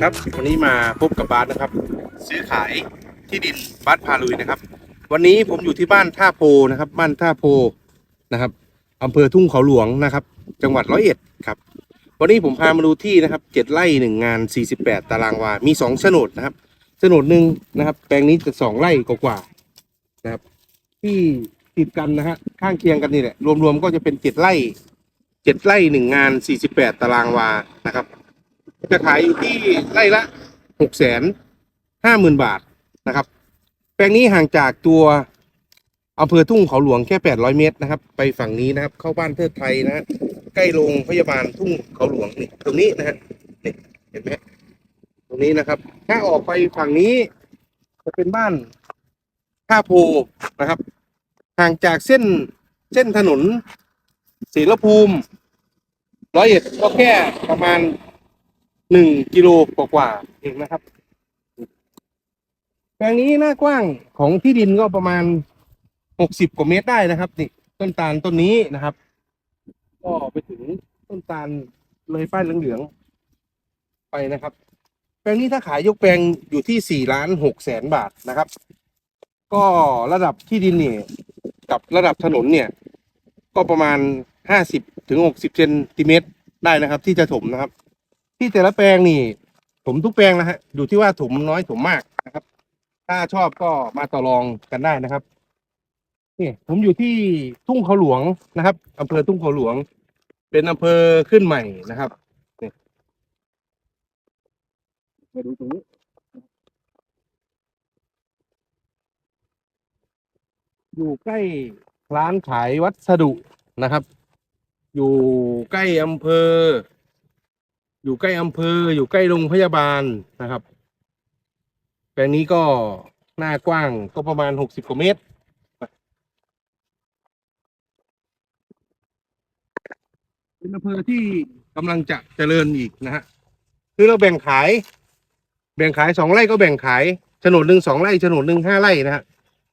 ครับ วันนี้มาพบกับบาสนะครับ ซื้อขายที่ดินบาสพาลุยนะครับ วันนี้ผมอยู่ที่บ้านท่าโพนะครับ บ้านท่าโพนะครับอำเภอทุ่งเขาหลวงนะครับ จังหวัดร้อยเอ็ดครับ วันนี้ผมพามาดูที่นะครับเจ็ดไร่หนึ่งงาน48ตารางวา มีสองโฉนดนะครับโฉนดหนึ่งนะครับ แปลงนี้จะสองไร่กว่าๆนะครับ ที่ติดกันนะฮะข้างเคียงกันนี่แหละรวมๆก็จะเป็นเจ็ดไร่เจ็ดไร่หนึ่งงาน48ตารางวานะครับ จะขายอยู่ที่ไร่ละหกแสนห้าหมื่นบาทนะครับ แปลงนี้ห่างจากตัวอำเภอทุ่งเขาหลวงแค่แปดร้อยเมตรนะครับ ไปฝั่งนี้นะครับ เข้าบ้านเทิดไทยนะฮะใกล้โรงพยาบาลทุ่งเขาหลวงนี่ตรงนี้นะฮะนี่เห็นไหมตรงนี้นะครับ ถ้าออกไปฝั่งนี้ จะเป็นบ้านท่าโพนะครับ ห่างจากเส้นเส้นถนนศรีลภูมิร้อยเอ็ดก็แค่ประมาณ หนึ่งกิโลกว่าๆเองนะครับแปลงนี้หน้ากว้างของที่ดินก็ประมาณหกสิบกว่าเมตรได้นะครับนี่ต้นตาลต้นนี้นะครับ ก็ไปถึงต้นตาลเลยป้ายเหลืองๆไปนะครับ แปลงนี้ถ้าขายยกแปลงอยู่ที่สี่ล้านหกแสนบาทนะครับ ก็ระดับที่ดินเนี่ยกับระดับถนนเนี่ย ก็ประมาณห้าสิบถึงหกสิบเซนติเมตรได้นะครับ ที่จะถมนะครับ ที่แต่ละแปลงนี่ถมทุกแปลงนะฮะอยู่ที่ว่าถมน้อยถมมากนะครับ ถ้าชอบก็มาต่อรองกันได้นะครับนี่ผมอยู่ที่ทุ่งเขาหลวงนะครับอำเภอทุ่งเขาหลวง เป็นอำเภอขึ้นใหม่นะครับนี่มาดูตรงนี้อยู่ใกล้ร้านขายวัสดุนะครับ อยู่ใกล้อำเภอ อยู่ใกล้อำเภอ อยู่ใกล้โรงพยาบาลนะครับ แปลงนี้ก็หน้ากว้างก็ประมาณหกสิบกว่าเมตร เป็นอำเภอที่กำลังจะเจริญอีกนะฮะคือเราแบ่งขาย แบ่งขายสองไร่ก็แบ่งขายโฉนดหนึ่งสองไร่โฉนดหนึ่งห้าไร่นะฮะ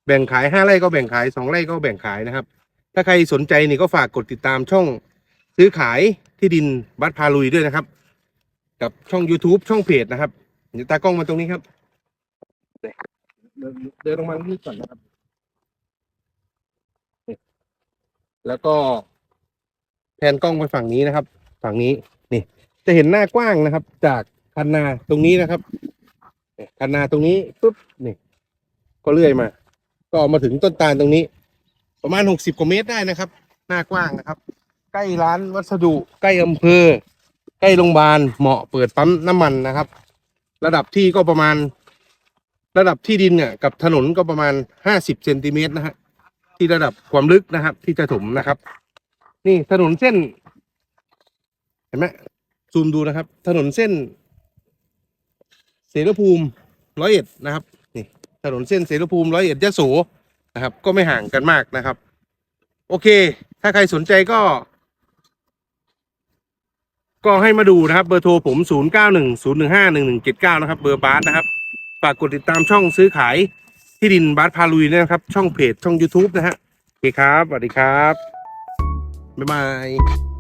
แบ่งขายห้าไร่ก็แบ่งขายสองไร่ก็แบ่งขายนะครับ ถ้าใครสนใจนี่ก็ฝากกดติดตามช่อง ซื้อขายที่ดินบัตรพาลุยด้วยนะครับ กับช่อง YouTube ช่องเพจนะครับเดี๋ยวตากล้องมาตรงนี้ครับ เดินลงมานี่ก่อนนะครับ แล้วก็แผนกล้องไปฝั่งนี้นะครับ ฝั่งนี้นี่ จะเห็นหน้ากว้างนะครับ จากคันนาตรงนี้นะครับคันนาตรงนี้ปุ๊บนี่ก็เลื่อยมา ก็มาถึงต้นตาลตรงนี้ ประมาณหกสิบกว่าเมตรได้นะครับ หน้ากว้างนะครับ ใกล้ร้านวัสดุใกล้อำเภอ ล้โรงพยาบาลเหมาะเปิดปั๊มน้ำมันนะครับ ระดับที่ก็ประมาณ ระดับที่ดินเนี่ยกับถนนก็ประมาณห้าสิบเซนติเมตรนะฮะที่ระดับความลึกนะครับ ที่จะถมนะครับ นี่ถนนเส้น เห็นไหมซูมดูนะครับ ถนนเส้น เสรภูมิร้อยเอ็ดนะครับนี่ถนนเส้นเสรภูมิร้อยเอ็ดยโสนะครับ ก็ไม่ห่างกันมากนะครับ โอเค ถ้าใครสนใจก็ ก็ให้มาดูนะครับเบอร์โทรผม 0 9 1 0 1 5 1 1 7 9 นะครับ เบอร์บาสนะครับฝากกดติดตามช่องซื้อขายที่ดินบาสพาลุยนะครับ ช่องเพจช่อง YouTube นะฮะโอเคครับสวัสดีครับ บ๊ายบาย